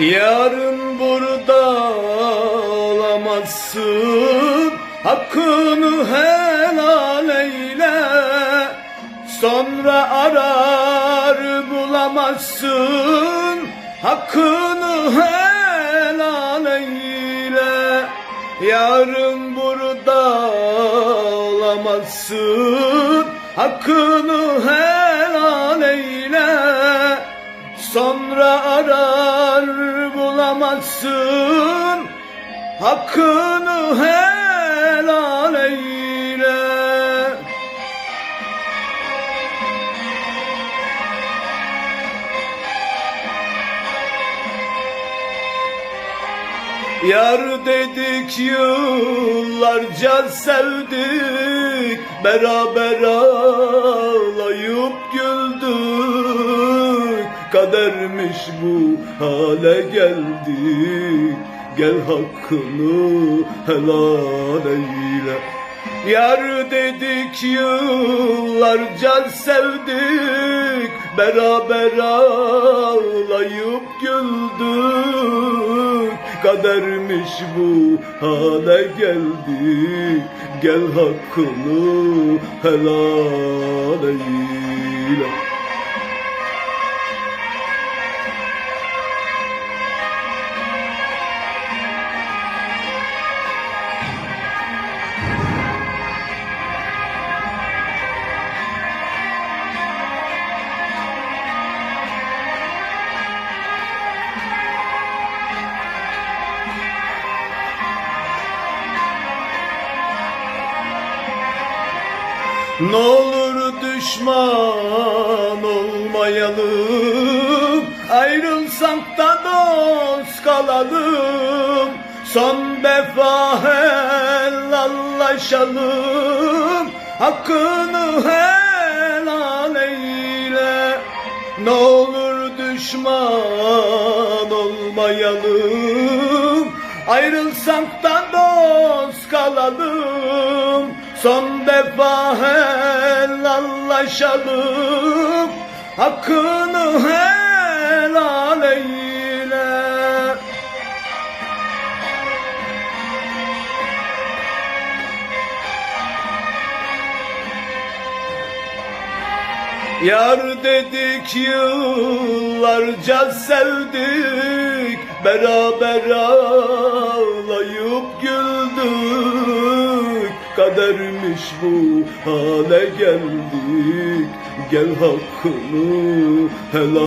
Yarın burada olamazsın Hakkını helal eyle. Sonra arar bulamazsın. Hakkını helal eyle. Yarın burada olamazsın Hakkını helal eyle Sonra arar bulamazsın Hakkını helal eyle. Yar dedik yıllarca sevdik Beraber ağlayıp Kadermiş bu hale geldik Gel hakkını helal eyle. Yar dedik yıllarca sevdik. Beraber ağlayıp güldük. Kadermiş bu hale geldik Gel hakkını helal eyle Ne olur düşman olmayalım. Ayrılsak da dost kalalım. Son defa helallaşalım. Hakkını helal eyle. Ne olur düşman olmayalım. Ayrılsak da Son defa helallaşalım Hakkını helal eyle. Yar dedik yıllarca sevdik Beraber Kadermiş bu. Hale geldik. Gel hakkını helal